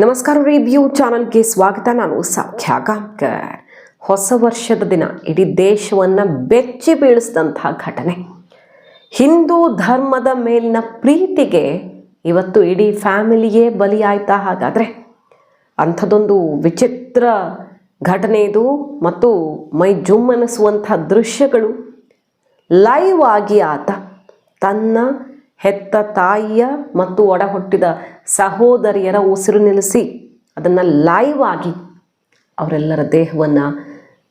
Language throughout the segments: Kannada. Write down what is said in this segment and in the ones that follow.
ನಮಸ್ಕಾರ ರಿವ್ಯೂ ಚಾನಲ್ಗೆ ಸ್ವಾಗತ. ನಾನು ಸೌಖ್ಯ ಹೊಸ ವರ್ಷದ ದಿನ, ಇಡೀ ದೇಶವನ್ನು ಬೆಚ್ಚಿ ಬೀಳಿಸಿದಂತಹ ಘಟನೆ. ಹಿಂದೂ ಧರ್ಮದ ಮೇಲಿನ ಪ್ರೀತಿಗೆ ಇವತ್ತು ಇಡೀ ಫ್ಯಾಮಿಲಿಯೇ ಬಲಿಯಾಯ್ತಾ ಹಾಗಾದರೆ? ಅಂಥದ್ದೊಂದು ವಿಚಿತ್ರ ಘಟನೆ ಇದು, ಮತ್ತು ಮೈ ಜುಮ್ಮನಿಸುವಂಥ ದೃಶ್ಯಗಳು. ಲೈವ್ ಆಗಿ ಆತ ತನ್ನ ಹೆತ್ತ ತಾಯಿಯ ಮತ್ತು ಒಡ ಹುಟ್ಟಿದ ಸಹೋದರಿಯರ ಉಸಿರು ನಿಲ್ಲಿಸಿ ಅದನ್ನು ಲೈವ್ ಆಗಿ ಅವರೆಲ್ಲರ ದೇಹವನ್ನು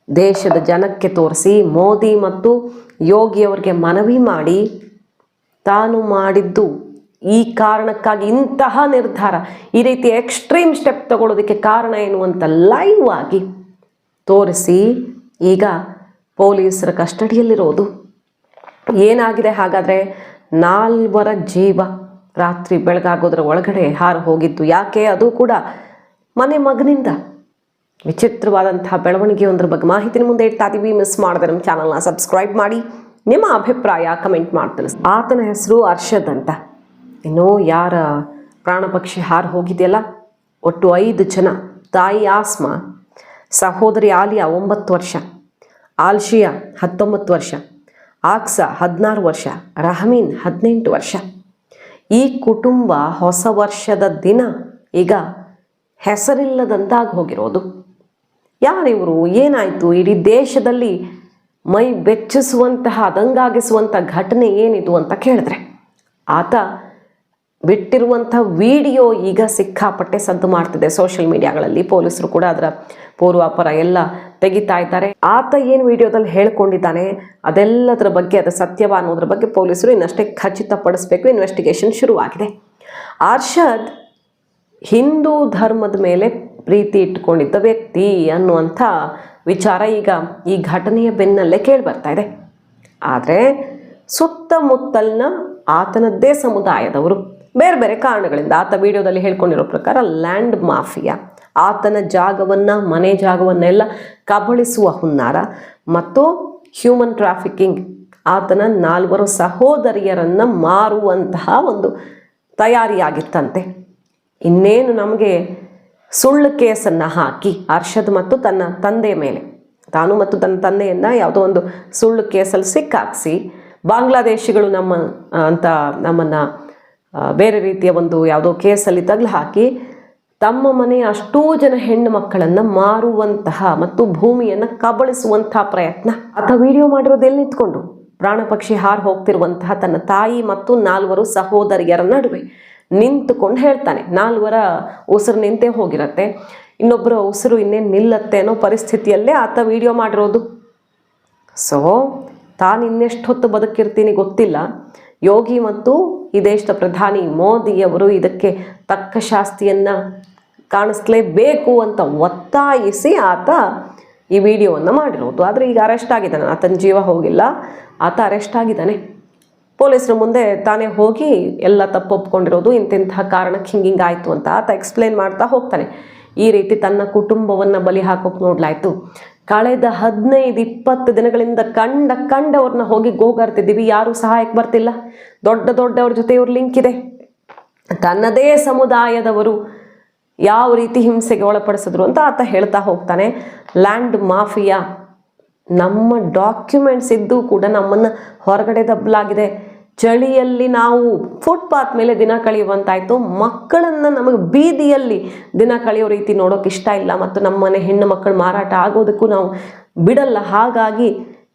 ದೇಶದ ಜನಕ್ಕೆ ತೋರಿಸಿ, ಮೋದಿ ಮತ್ತು ಯೋಗಿಯವರಿಗೆ ಮನವಿ ಮಾಡಿ ತಾನು ಮಾಡಿದ್ದು ಈ ಕಾರಣಕ್ಕಾಗಿ ಇಂತಹ ನಿರ್ಧಾರ. ಈ ರೀತಿ ಎಕ್ಸ್ಟ್ರೀಮ್ ಸ್ಟೆಪ್ ತಗೊಳ್ಳೋದಕ್ಕೆ ಕಾರಣ ಏನು ಅಂತ ಲೈವ್ ಆಗಿ ತೋರಿಸಿ ಈಗ ಪೊಲೀಸರ ಕಸ್ಟಡಿಯಲ್ಲಿರೋದು. ಏನಾಗಿದೆ ಹಾಗಾದರೆ ನಾಲ್ವರ ಜೀವ. ರಾತ್ರಿ ಬೆಳಗಾಗೋದ್ರ ಒಳಗಡೆ ಹಾರು ಹೋಗಿದ್ದು ಯಾಕೆ? ಅದು ಕೂಡ ಮನೆ ಮಗನಿಂದ. ವಿಚಿತ್ರವಾದಂತಹ ಒಂದರ ಬಗ್ಗೆ ಮಾಹಿತಿನ ಮುಂದೆ ಇಡ್ತಾ ಇದೀವಿ. ಮಿಸ್ ಮಾಡಿದೆ ನಮ್ಮ ಚಾನಲ್ನ ಸಬ್ಸ್ಕ್ರೈಬ್ ಮಾಡಿ. ನಿಮ್ಮ ಅಭಿಪ್ರಾಯ ಕಮೆಂಟ್ ಮಾಡಿ ಆತನ ಹೆಸರು ಅರ್ಷದ್ ಅಂತ. ಇನ್ನು ಯಾರ ಪ್ರಾಣ ಪಕ್ಷಿ ಹಾರು ಹೋಗಿದೆಯಲ್ಲ? ಒಟ್ಟು ಐದು ಜನ. ತಾಯಿ ಆಸ್ಮಾ, ಸಹೋದರಿ ಆಲಿಯಾ ಒಂಬತ್ತು ವರ್ಷ. ಆಲ್ಶಿಯಾ ಹತ್ತೊಂಬತ್ತು ವರ್ಷ. ಆಕ್ಸಾ ಹದಿನಾರು ವರ್ಷ, ರಹಮೀನ್ ಹದಿನೆಂಟು ವರ್ಷ. ಈ ಕುಟುಂಬ ಹೊಸ ವರ್ಷದ ದಿನ ಈಗ ಹೆಸರಿಲ್ಲದಂತಾಗಿ ಹೋಗಿರೋದು. ಯಾರಿವರು, ಏನಾಯಿತು? ಇಡೀ ದೇಶದಲ್ಲಿ ಮೈ ಬೆಚ್ಚಿಸುವಂತಹ ದಂಗಾಗಿಸುವಂಥ ಘಟನೆ ಏನಿದು ಅಂತ ಕೇಳಿದ್ರೆ, ಆತ ಬಿಟ್ಟಿರುವಂಥ ವಿಡಿಯೋ ಈಗ ಸಿಕ್ಕಾಪಟ್ಟೆ ಸದ್ದು ಮಾಡ್ತಿದೆ ಸೋಷಿಯಲ್ ಮೀಡಿಯಾಗಳಲ್ಲಿ ಪೊಲೀಸರು ಕೂಡ ಅದರ ಪೂರ್ವಾಪರ ಎಲ್ಲ ತೆಗಿತಾ ಇದ್ದಾರೆ. ಆತ ಏನು ವಿಡಿಯೋದಲ್ಲಿ ಹೇಳ್ಕೊಂಡಿದ್ದಾನೆ, ಅದೆಲ್ಲದರ ಬಗ್ಗೆ, ಅದು ಸತ್ಯವ ಅನ್ನೋದ್ರ ಬಗ್ಗೆ ಪೊಲೀಸರು ಇನ್ನಷ್ಟೇ ಖಚಿತಪಡಿಸಬೇಕು. ಇನ್ವೆಸ್ಟಿಗೇಷನ್ ಶುರುವಾಗಿದೆ. ಅರ್ಷದ್ ಹಿಂದೂ ಧರ್ಮದ ಮೇಲೆ ಪ್ರೀತಿ ಇಟ್ಕೊಂಡಿದ್ದ ವ್ಯಕ್ತಿ ಅನ್ನುವಂಥ ವಿಚಾರ ಈಗ ಈ ಘಟನೆಯ ಬೆನ್ನಲ್ಲೇ ಕೇಳಿ ಬರ್ತಾ ಇದೆ. ಆದರೆ ಸುತ್ತಮುತ್ತಲಿನ ಆತನದ್ದೇ ಸಮುದಾಯದವರು ಬೇರೆ ಬೇರೆ ಕಾರಣಗಳಿಂದ ಆತ ವಿಡಿಯೋದಲ್ಲಿ ಹೇಳ್ಕೊಂಡಿರೋ ಪ್ರಕಾರ ಲ್ಯಾಂಡ್ ಮಾಫಿಯಾ. ಆತನ ಜಾಗವನ್ನು, ಮನೆ ಜಾಗವನ್ನೆಲ್ಲ ಕಬಳಿಸುವ ಹುನ್ನಾರ ಮತ್ತು ಹ್ಯೂಮನ್ ಟ್ರಾಫಿಕಿಂಗ್ ಆತನ ನಾಲ್ವರು ಸಹೋದರಿಯರನ್ನು ಮಾರುವಂತಹ ಒಂದು ತಯಾರಿಯಾಗಿತ್ತಂತೆ. ಇನ್ನೇನು ನಮಗೆ ಸುಳ್ಳು ಕೇಸನ್ನು ಹಾಕಿ ಅರ್ಷದ್ ಮತ್ತು ತನ್ನ ತಂದೆ ಮೇಲೆ. ತಾನು ಮತ್ತು ತನ್ನ ತಂದೆಯನ್ನು ಯಾವುದೋ ಒಂದು ಸುಳ್ಳು ಕೇಸಲ್ಲಿ ಸಿಕ್ಕಾಕ್ಸಿ, ಬಾಂಗ್ಲಾದೇಶಿಗಳು ನಮ್ಮ ಅಂತ ನಮ್ಮನ್ನು ಬೇರೆ ರೀತಿಯ ಒಂದು ಯಾವುದೋ ಕೇಸಲ್ಲಿ ತಗ್ಲು ಹಾಕಿ ತಮ್ಮ ಮನೆಯ ಅಷ್ಟೋ ಜನ ಹೆಣ್ಣು ಮಕ್ಕಳನ್ನು ಮಾರುವಂತಹ ಮತ್ತು ಭೂಮಿಯನ್ನು ಕಬಳಿಸುವಂತಹ ಪ್ರಯತ್ನ. ಆತ ವಿಡಿಯೋ ಮಾಡಿರೋದು ಎಲ್ಲಿ ನಿಂತ್ಕೊಂಡು? ಪ್ರಾಣ ಪಕ್ಷಿ ಹಾರು ಹೋಗ್ತಿರುವಂತಹ ತನ್ನ ತಾಯಿ ಮತ್ತು ನಾಲ್ವರು ಸಹೋದರಿಯರ ನಡುವೆ ನಿಂತುಕೊಂಡು ಹೇಳ್ತಾನೆ. ನಾಲ್ವರ ಉಸಿರು ನಿಂತೇ ಹೋಗಿರತ್ತೆ. ಇನ್ನೊಬ್ಬರ ಉಸಿರು ಇನ್ನೇನು ನಿಲ್ಲತ್ತೆ ಅನ್ನೋ ಪರಿಸ್ಥಿತಿಯಲ್ಲೇ ಆತ ವಿಡಿಯೋ ಮಾಡಿರೋದು. ಸೊ ತಾನು ಇನ್ನೆಷ್ಟು ಹೊತ್ತು ಬದುಕಿರ್ತೀನಿ ಗೊತ್ತಿಲ್ಲ. ಯೋಗಿ ಮತ್ತು ಈ ದೇಶದ ಪ್ರಧಾನಿ ಮೋದಿಯವರು ಇದಕ್ಕೆ ತಕ್ಕ ಶಾಸ್ತಿಯನ್ನು ಕಾಣಿಸ್ಲೇಬೇಕು ಅಂತ ಒತ್ತಾಯಿಸಿ ಆತ ಈ ವಿಡಿಯೋವನ್ನು ಮಾಡಿರೋದು. ಆದರೆ ಈಗ ಅರೆಸ್ಟ್ ಆಗಿದ್ದಾನೆ. ಆತನ ಜೀವ ಹೋಗಿಲ್ಲ. ಆತ ಅರೆಸ್ಟ್ ಆಗಿದ್ದಾನೆ. ಪೊಲೀಸರ ಮುಂದೆ ತಾನೇ ಹೋಗಿ ಎಲ್ಲ ತಪ್ಪು ಒಪ್ಕೊಂಡಿರೋದು. ಇಂತಿಂತಹ ಕಾರಣಕ್ಕೆ ಹಿಂಗಿಂಗೆ ಆಯಿತು ಅಂತ ಆತ ಎಕ್ಸ್ಪ್ಲೇನ್ ಮಾಡ್ತಾ ಹೋಗ್ತಾನೆ. ಈ ರೀತಿ ತನ್ನ ಕುಟುಂಬವನ್ನು ಬಲಿ ಹಾಕೋಕೆ ನೋಡ್ಲಾಯ್ತು. ಕಳೆದ ಹದಿನೈದು, ಇಪ್ಪತ್ತು ದಿನಗಳಿಂದ ಕಂಡ, ಕಂಡವ್ರನ್ನ ಹೋಗಿ ಗೋಗರ್ತಿದ್ದೀವಿ ಯಾರೂ ಸಹಾಯಕ್ಕೆ ಬರ್ತಿಲ್ಲ. ದೊಡ್ಡ, ದೊಡ್ಡವ್ರ ಜೊತೆ ಇವ್ರ ಲಿಂಕ್ ಇದೆ. ತನ್ನದೇ ಸಮುದಾಯದವರು ಯಾವ ರೀತಿ ಹಿಂಸೆಗೆ ಒಳಪಡಿಸಿದ್ರು ಅಂತ ಆತ ಹೇಳ್ತಾ ಹೋಗ್ತಾನೆ. Land mafia. ನಮ್ಮ ಡಾಕ್ಯುಮೆಂಟ್ಸ್ ಇದ್ದು ಕೂಡ ನಮ್ಮನ್ನು ಹೊರಗಡೆ ದಬ್ಬಲಾಗಿದೆ. ಚಳಿಯಲ್ಲಿ ನಾವು ಫುಟ್ಪಾತ್ ಮೇಲೆ ದಿನ ಕಳೆಯುವಂತಾಯಿತು. ಮಕ್ಕಳನ್ನು ನಮಗೆ ಬೀದಿಯಲ್ಲಿ ದಿನ ಕಳೆಯೋ ರೀತಿ ನೋಡೋಕೆ ಇಷ್ಟ ಇಲ್ಲ ಮತ್ತು ನಮ್ಮ ಮನೆ ಹೆಣ್ಣು ಮಕ್ಕಳು ಮಾರಾಟ ಆಗೋದಕ್ಕೂ ನಾವು ಬಿಡಲ್ಲ. ಹಾಗಾಗಿ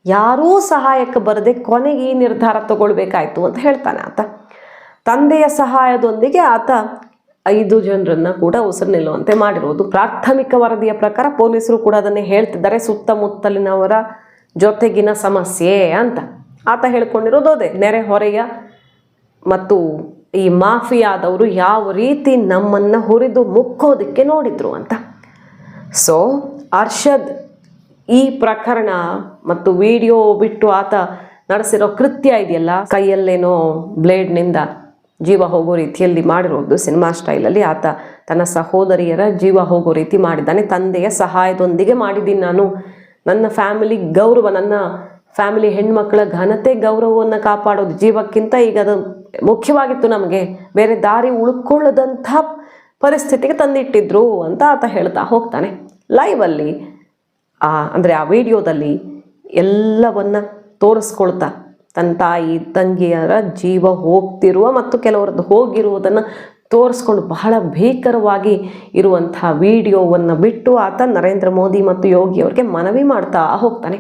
ಯಾರೂ ಸಹಾಯಕ್ಕೆ ಬರದೆ ಕೊನೆಗೆ ಈ ನಿರ್ಧಾರ ತಗೊಳ್ಬೇಕಾಯ್ತು ಅಂತ ಹೇಳ್ತಾನೆ ಆತ. ತಂದೆಯ ಸಹಾಯದೊಂದಿಗೆ ಆತ ಐದು ಜನರನ್ನು ಕೂಡ ಉಸಿರು ನಿಲ್ಲುವಂತೆ ಮಾಡಿರುವುದು ಪ್ರಾಥಮಿಕ ವರದಿಯ ಪ್ರಕಾರ ಪೊಲೀಸರು ಕೂಡ ಅದನ್ನೇ ಹೇಳ್ತಿದ್ದಾರೆ ಸುತ್ತಮುತ್ತಲಿನವರ ಜೊತೆಗಿನ ಸಮಸ್ಯೆ ಅಂತ. ಆತ ಹೇಳ್ಕೊಂಡಿರೋದು ಅದೇ, ನೆರೆ ಹೊರೆಯ ಮತ್ತು ಈ ಮಾಫಿಯಾದವರು ಯಾವ ರೀತಿ ನಮ್ಮನ್ನು ಹುರಿದು ಮುಕ್ಕೋದಕ್ಕೆ ನೋಡಿದ್ರು ಅಂತ. ಸೊ ಅರ್ಷದ್ ಈ ಪ್ರಕರಣ ಮತ್ತು ವಿಡಿಯೋ ಬಿಟ್ಟು ಆತ ನಡೆಸಿರೋ ಕೃತ್ಯ ಇದೆಯಲ್ಲ, ಕೈಯಲ್ಲೇನೋ ಬ್ಲೇಡ್ನಿಂದ ಜೀವ ಹೋಗೋ ರೀತಿಯಲ್ಲಿ ಮಾಡಿರೋದು ಸಿನಿಮಾ ಸ್ಟೈಲಲ್ಲಿ ಆತ ತನ್ನ ಸಹೋದರಿಯರ ಜೀವ ಹೋಗೋ ರೀತಿ ಮಾಡಿದ್ದಾನೆ, ತಂದೆಯ ಸಹಾಯದೊಂದಿಗೆ ಮಾಡಿದ್ದೀನಿ ನಾನು, ನನ್ನ ಫ್ಯಾಮಿಲಿ ಗೌರವ, ನನ್ನ ಫ್ಯಾಮಿಲಿ ಹೆಣ್ಮಕ್ಳ ಘನತೆ ಗೌರವವನ್ನು ಕಾಪಾಡೋದು ಜೀವಕ್ಕಿಂತ ಈಗ ಅದು ಮುಖ್ಯವಾಗಿತ್ತು ನಮಗೆ. ಬೇರೆ ದಾರಿ ಉಳ್ಕೊಳ್ಳದಂಥ ಪರಿಸ್ಥಿತಿಗೆ ತಂದಿಟ್ಟಿದ್ರು ಅಂತ ಆತ ಹೇಳ್ತಾ ಹೋಗ್ತಾನೆ. ಲೈವಲ್ಲಿ ಆ, ಅಂದರೆ ಆ ವಿಡಿಯೋದಲ್ಲಿ ಎಲ್ಲವನ್ನ ತೋರಿಸ್ಕೊಳ್ತಾ ತನ್ನ ತಾಯಿ, ತಂಗಿಯರ ಜೀವ ಹೋಗ್ತಿರುವ ಮತ್ತು ಕೆಲವರದ್ದು ಹೋಗಿರುವುದನ್ನು ತೋರಿಸ್ಕೊಂಡು ಬಹಳ ಭೀಕರವಾಗಿ ಇರುವಂತಹ ವಿಡಿಯೋವನ್ನು ಬಿಟ್ಟು ಆತ ನರೇಂದ್ರ ಮೋದಿ ಮತ್ತು ಯೋಗಿ ಅವರಿಗೆ ಮನವಿ ಮಾಡ್ತಾ ಹೋಗ್ತಾನೆ.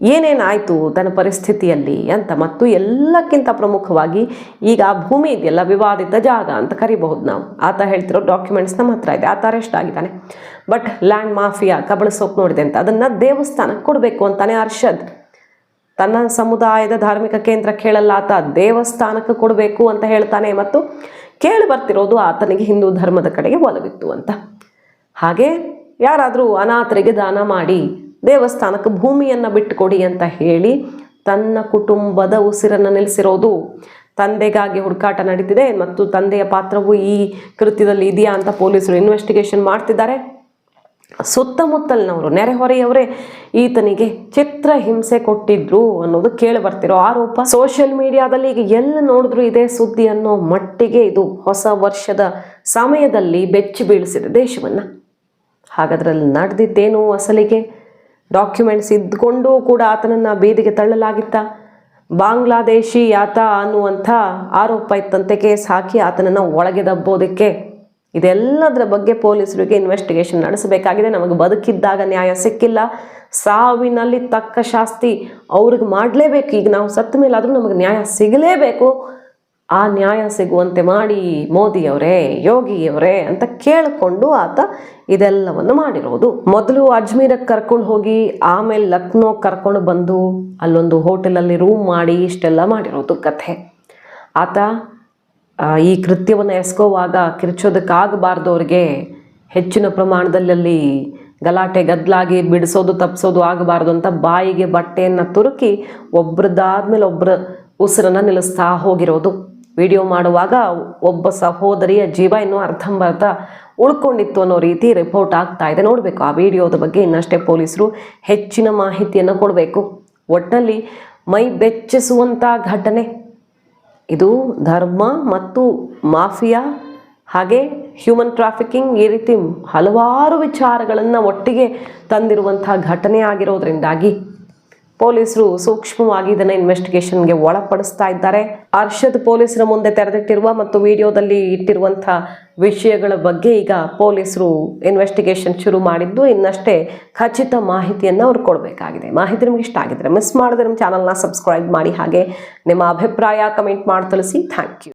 ಏನೇನಾಯಿತು ತನ್ನ ಪರಿಸ್ಥಿತಿಯಲ್ಲಿ ಅಂತ ಮತ್ತು ಎಲ್ಲಕ್ಕಿಂತ ಪ್ರಮುಖವಾಗಿ ಈಗ ಆ ಭೂಮಿ ಇದೆಯಲ್ಲ, ವಿವಾದಿತ ಜಾಗ ಅಂತ ಕರಿಬಹುದು ನಾವು. ಆತ ಹೇಳ್ತಿರೋ ಡಾಕ್ಯುಮೆಂಟ್ಸ್ ನಮ್ಮ ಹತ್ರ ಇದೆ. ಆತ ಅರೆಸ್ಟ್ ಆಗಿದ್ದಾನೆ. ಬಟ್ ಲ್ಯಾಂಡ್ ಮಾಫಿಯಾ ಕಬಳಿಸೋಕೆ ನೋಡಿದೆ ಅಂತ. ಅದನ್ನು ದೇವಸ್ಥಾನಕ್ಕೆ ಕೊಡಬೇಕು ಅಂತಾನೆ ಅರ್ಷದ್. ತನ್ನ ಸಮುದಾಯದ ಧಾರ್ಮಿಕ ಕೇಂದ್ರ ಕೇಳಲ್ಲ ಆತ. ದೇವಸ್ಥಾನಕ್ಕೆ ಕೊಡಬೇಕು ಅಂತ ಹೇಳ್ತಾನೆ ಮತ್ತು ಕೇಳಿ ಬರ್ತಿರೋದು ಆತನಿಗೆ ಹಿಂದೂ ಧರ್ಮದ ಕಡೆಗೆ ಒಲವಿತ್ತು ಅಂತ. ಹಾಗೆ ಯಾರಾದರೂ ಅನಾಥರಿಗೆ ದಾನ ಮಾಡಿ ದೇವಸ್ಥಾನಕ್ಕೆ ಭೂಮಿಯನ್ನು ಬಿಟ್ಟುಕೊಡಿ ಅಂತ ಹೇಳಿ ತನ್ನ ಕುಟುಂಬದ ಉಸಿರನ್ನು ನಿಲ್ಲಿಸಿರೋದು ತಂದೆಗಾಗಿ ಹುಡುಕಾಟ ನಡೀತಿದೆ ಮತ್ತು ತಂದೆಯ ಪಾತ್ರವು ಈ ಕೃತ್ಯದಲ್ಲಿ ಇದೆಯಾ ಅಂತ ಪೊಲೀಸರು ಇನ್ವೆಸ್ಟಿಗೇಷನ್ ಮಾಡ್ತಿದ್ದಾರೆ. ಸುತ್ತಮುತ್ತಲಿನವರು, ನೆರೆಹೊರೆಯವರೇ ಈತನಿಗೆ ಚಿತ್ರ ಹಿಂಸೆ ಕೊಟ್ಟಿದ್ರು ಅನ್ನೋದು ಕೇಳಿ ಬರ್ತಿರೋ ಆರೋಪ. ಸೋಷಿಯಲ್ ಮೀಡಿಯಾದಲ್ಲಿ ಈಗ ಎಲ್ಲಿ ನೋಡಿದ್ರು ಇದೇ ಸುದ್ದಿ ಅನ್ನೋ ಮಟ್ಟಿಗೆ ಇದು ಹೊಸ ವರ್ಷದ ಸಮಯದಲ್ಲಿ ಬೆಚ್ಚಿ ಬೀಳಿಸಿದೆ ದೇಶವನ್ನು. ಹಾಗಾದ್ರಲ್ಲಿ ನಡೆದಿದ್ದೇನು ಅಸಲಿಗೆ? ಡಾಕ್ಯುಮೆಂಟ್ಸ್ ಇದ್ಕೊಂಡು ಕೂಡ ಆತನನ್ನು ಬೀದಿಗೆ ತಳ್ಳಲಾಗಿತ್ತ. ಬಾಂಗ್ಲಾದೇಶಿ ಆತ ಅನ್ನುವಂಥ ಆರೋಪ ಇತ್ತಂತೆ ಕೇಸ್ ಹಾಕಿ ಆತನನ್ನು ಒಳಗೆ ದಬ್ಬೋದಕ್ಕೆ. ಇದೆಲ್ಲದರ ಬಗ್ಗೆ ಪೊಲೀಸರಿಗೆ ಇನ್ವೆಸ್ಟಿಗೇಷನ್ ನಡೆಸಬೇಕಾಗಿದೆ. ನಮಗೆ ಬದುಕಿದ್ದಾಗ ನ್ಯಾಯ ಸಿಕ್ಕಿಲ್ಲ. ಸಾವಿನಲ್ಲಿ ತಕ್ಕ ಶಾಸ್ತಿ ಅವ್ರಿಗೆ ಮಾಡಲೇಬೇಕು. ಈಗ ನಾವು ಸತ್ತ ಮೇಲಾದರೂ ನಮಗೆ ನ್ಯಾಯ ಸಿಗಲೇಬೇಕು. ಆ ನ್ಯಾಯ ಸಿಗುವಂತೆ ಮಾಡಿ ಮೋದಿಯವರೇ, ಯೋಗಿಯವರೇ ಅಂತ ಕೇಳಿಕೊಂಡು ಆತ ಇದೆಲ್ಲವನ್ನು ಮಾಡಿರೋದು. ಮೊದಲು ಅಜ್ಮೀರಕ್ಕೆ ಕರ್ಕೊಂಡು ಹೋಗಿ, ಆಮೇಲೆ ಲಕ್ನೋ ಕರ್ಕೊಂಡು ಬಂದು ಅಲ್ಲೊಂದು ಹೋಟೆಲಲ್ಲಿ ರೂಮ್ ಮಾಡಿ ಇಷ್ಟೆಲ್ಲ ಮಾಡಿರೋದು ಕಥೆ. ಆತ ಈ ಕೃತ್ಯವನ್ನು ಎಸ್ಕೋವಾಗ ಕಿರ್ಚೋದಕ್ಕಾಗಬಾರ್ದು ಅವ್ರಿಗೆ ಹೆಚ್ಚಿನ ಪ್ರಮಾಣದಲ್ಲಿ ಗಲಾಟೆ ಗದ್ದಲಾಗಿ ಬಿಡಿಸೋದು, ತಪ್ಪಿಸೋದು ಆಗಬಾರ್ದು ಅಂತ ಬಾಯಿಗೆ ಬಟ್ಟೆಯನ್ನು ತುರುಕಿ ಒಬ್ರದ್ದಾದ್ಮೇಲೆ ಒಬ್ಬರ ಉಸಿರನ್ನು ನಿಲ್ಲಿಸ್ತಾ ಹೋಗಿರೋದು. ವಿಡಿಯೋ ಮಾಡುವಾಗ ಒಬ್ಬ ಸಹೋದರಿಯ ಜೀವ ಇನ್ನೂ ಅರ್ಧಂಬರ್ಧ ಉಳ್ಕೊಂಡಿತ್ತು ಅನ್ನೋ ರೀತಿ ರಿಪೋರ್ಟ್ ಆಗ್ತಾ ಇದೆ. ನೋಡಬೇಕು, ಆ ವಿಡಿಯೋದ ಬಗ್ಗೆ ಇನ್ನಷ್ಟೇ ಪೊಲೀಸರು ಹೆಚ್ಚಿನ ಮಾಹಿತಿಯನ್ನು ಕೊಡಬೇಕು. ಒಟ್ಟಿನಲ್ಲಿ ಮೈ ಬೆಚ್ಚಿಸುವಂಥ ಘಟನೆ. ಇದು ಧರ್ಮ ಮತ್ತು ಮಾಫಿಯಾ ಹಾಗೆ ಹ್ಯೂಮನ್ ಟ್ರಾಫಿಕಿಂಗ್ ಈ ರೀತಿ ಹಲವಾರು ವಿಚಾರಗಳನ್ನು ಒಟ್ಟಿಗೆ ತಂದಿರುವಂತಹ ಘಟನೆ ಆಗಿರೋದ್ರಿಂದಾಗಿ. ಪೊಲೀಸರು ಸೂಕ್ಷ್ಮವಾಗಿ ಇದನ್ನು ಇನ್ವೆಸ್ಟಿಗೇಷನ್ಗೆ ಒಳಪಡಿಸ್ತಾ ಇದ್ದಾರೆ. ಅರ್ಷದ್ ಪೊಲೀಸರ ಮುಂದೆ ತೆರೆದಿಟ್ಟಿರುವ ಮತ್ತು ವಿಡಿಯೋದಲ್ಲಿ ಇಟ್ಟಿರುವಂತಹ ವಿಷಯಗಳ ಬಗ್ಗೆ ಈಗ ಪೊಲೀಸರು ಇನ್ವೆಸ್ಟಿಗೇಷನ್ ಶುರು ಮಾಡಿದ್ದು, ಇನ್ನಷ್ಟೇ ಖಚಿತ ಮಾಹಿತಿಯನ್ನು ಅವ್ರು ಕೊಡಬೇಕಾಗಿದೆ. ಮಾಹಿತಿ ನಿಮ್ಗೆ ಇಷ್ಟ ಆಗಿದ್ರೆ ಮಿಸ್ ಮಾಡಿದ್ರೆ ನಮ್ಮ ಚಾನಲ್ನ ಸಬ್ಸ್ಕ್ರೈಬ್ ಮಾಡಿ ಹಾಗೆ ನಿಮ್ಮ ಅಭಿಪ್ರಾಯ ಕಮೆಂಟ್ ಮಾಡಿ ತಿಳಿಸಿ. Thank you